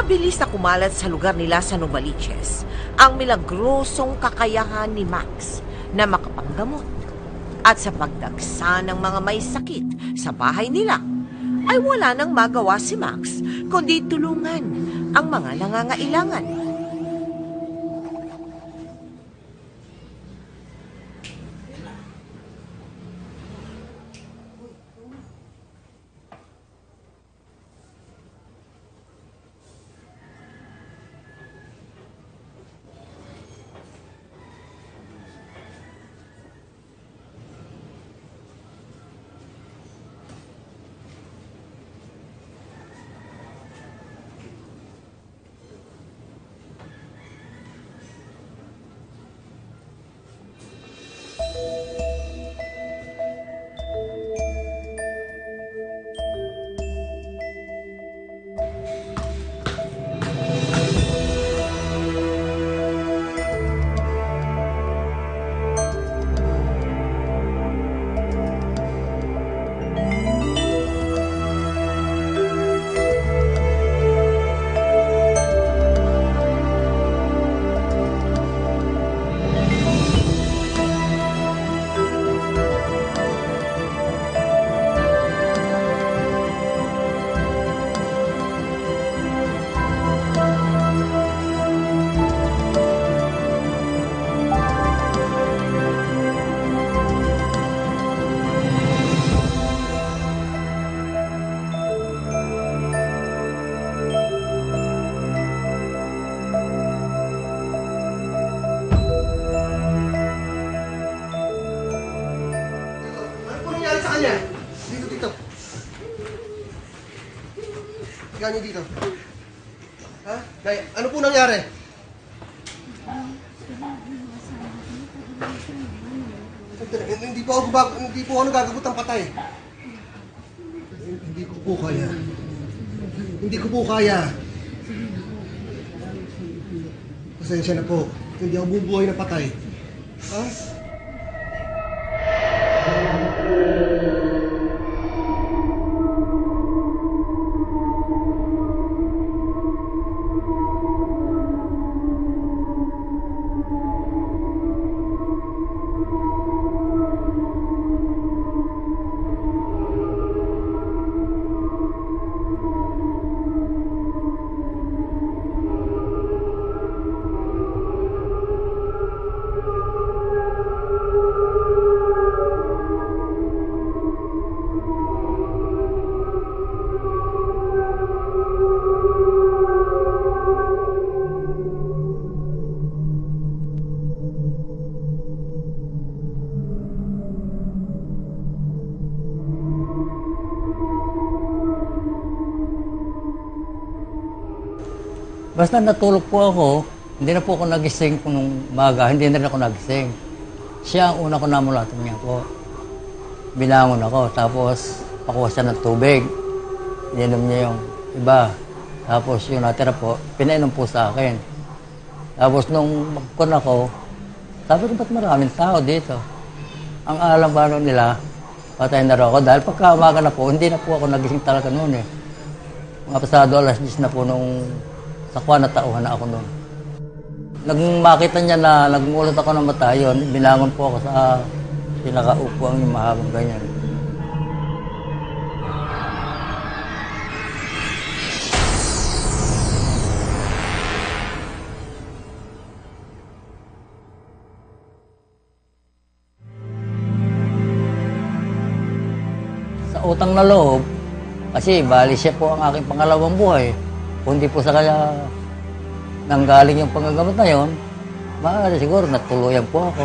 Mabilis na kumalat sa lugar nila sa Novaliches ang milagrosong kakayahan ni Max na makapanggamot. At sa pagdagsa ng mga may sakit sa bahay nila, ay wala nang magawa si Max kundi tulungan ang mga nangangailangan. Kanya? Dito, dito. Tingnan niyo dito. Ha? Nay, ano po nangyari? Hindi po ako bag, hindi po ako nagagamot ng patay. Hindi ko po kaya. Hindi ko po kaya. Pasensya na po. Hindi ako bubuhay na patay. Ha? Basta natulog po ako, hindi na po ako nagising kung nung umaga, hindi na rin ako nagising. Siya ang una ko namulatin niya po. Binangon ako, tapos pakuha siya ng tubig. Ininom niya yung iba. Tapos yung natira po, pinainom po sa akin. Tapos nung magkon ako, sabi ko, ba't maraming tao dito? Ang alam ba nila, patay na raw ako. Dahil pagka umaga na po, hindi na po ako nagising talaga noon eh. Mga pasado alas 10 na po nung sa kuha na tauhan na ako noon. Nang makita niya na nagmulat ako ng mata, yun, binangon po ako sa pinakaupuan yung mahabang ganyan. Sa utang na loob, kasi bali siya po ang aking pangalawang buhay. Kung di po sa kanya nanggaling yung panggagamot na yon, maaari siguro natuluyan po ako.